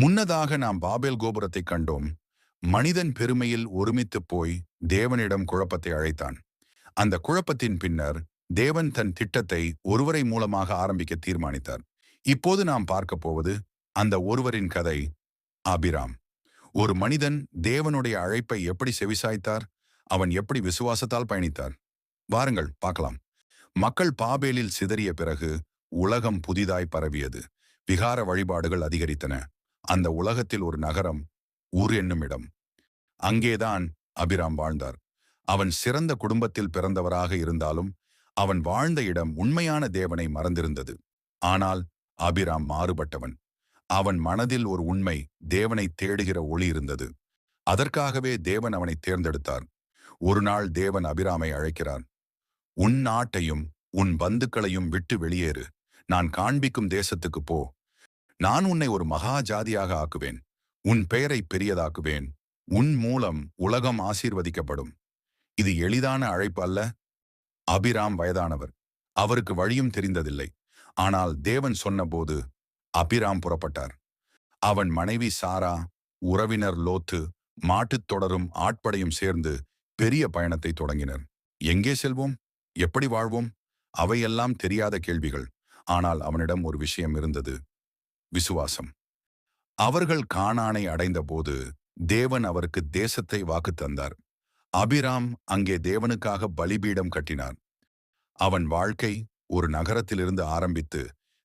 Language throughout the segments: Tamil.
முன்னதாக நாம் பாபேல் கோபுரத்தை கண்டோம். மனிதன் பெருமையில் ஒருமித்துப் போய் தேவனிடம் குழப்பத்தை அழைத்தான். அந்த குழப்பத்தின் பின்னர் தேவன் தன் திட்டத்தை ஒருவரை மூலமாக ஆரம்பிக்க தீர்மானித்தார். இப்போது நாம் பார்க்க போவது அந்த ஒருவரின் கதை ஆபிராம் ஒரு மனிதன் தேவனுடைய அழைப்பை எப்படி செவிசாய்த்தார்? அவன் எப்படி விசுவாசத்தால் பயணித்தார்? வாருங்கள் பார்க்கலாம். மக்கள் பாபேலில் சிதறிய பிறகு உலகம் புதிதாய் பரவியது. விகார வழிபாடுகள் அதிகரித்தன. அந்த உலகத்தில் ஒரு நகரம் ஊர் என்னும் இடம் அங்கேதான் அபிராம் வாழ்ந்தார். அவன் சிறந்த குடும்பத்தில் பிறந்தவராக இருந்தாலும் அவன் வாழ்ந்த இடம் உண்மையான தேவனை மறந்திருந்தது. ஆனால் அபிராம் மாறுபட்டவன். அவன் மனதில் ஒரு உண்மை தேவனை தேடுகிற ஒளி இருந்தது. அதற்காகவே தேவன் அவனை தேர்ந்தெடுத்தார். ஒரு நாள் தேவன் அபிராமை அழைக்கிறார். உன் நாட்டையும் உன் பந்துக்களையும் விட்டு வெளியேறு. நான் காண்பிக்கும் தேசத்துக்கு போ. நான் உன்னை ஒரு மகா ஜாதியாக ஆக்குவேன். உன் பெயரை பெரியதாக்குவேன். உன் மூலம் உலகம் ஆசீர்வதிக்கப்படும். இது எளிதான அழைப்பு அல்ல. அபிராம் வயதானவர். அவருக்கு வழியும் தெரிந்ததில்லை. ஆனால் தேவன் சொன்னபோது அபிராம் புறப்பட்டார். அவன் மனைவி சாரா உறவினர் லோத்து மாட்டுத் தொடரும் ஆட்படையும் சேர்ந்து பெரிய பயணத்தை தொடங்கினர். எங்கே செல்வோம்? எப்படி வாழ்வோம்? அவையெல்லாம் தெரியாத கேள்விகள். ஆனால் அவனிடம் ஒரு விஷயம் இருந்தது. விசுவாசம். அவர்கள் கானானை அடைந்தபோது தேவன் அவருக்கு தேசத்தை வாக்கு தந்தார். அபிராம் அங்கே தேவனுக்காக பலிபீடம் கட்டினார் அவன் வாழ்க்கை ஒரு நகரத்திலிருந்து ஆரம்பித்து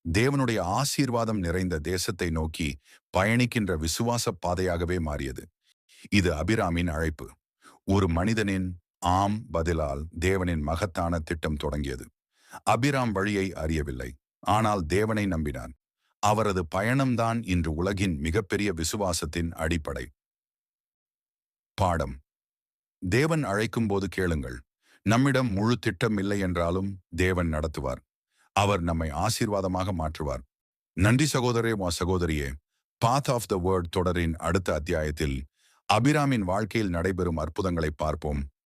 தேவனுடைய ஆசீர்வாதம் நிறைந்த தேசத்தை நோக்கி பயணிக்கின்ற விசுவாச பாதையாகவே மாறியது. இது அபிராமின் அழைப்பு. ஒரு மனிதனின் ஆம் பதிலால் தேவனின் மகத்தான திட்டம் தொடங்கியது. அபிராம் வழியை அறியவில்லை. ஆனால் தேவனை நம்பினான். அவரது பயணம்தான் இன்று உலகின் மிகப்பெரிய விசுவாசத்தின் அடிப்படை. பாடம். தேவன் அழைக்கும்போது கேளுங்கள். நம்மிடம் முழு திட்டம் இல்லை என்றாலும் தேவன் நடத்துவார். அவர் நம்மை ஆசீர்வாதமாக மாற்றுவார். நன்றி சகோதரே சகோதரியே. பாத் ஆஃப் த வேர்ட் தொடரின் அடுத்த அத்தியாயத்தில் அபிராமின் வாழ்க்கையில் நடைபெறும் அற்புதங்களை பார்ப்போம்.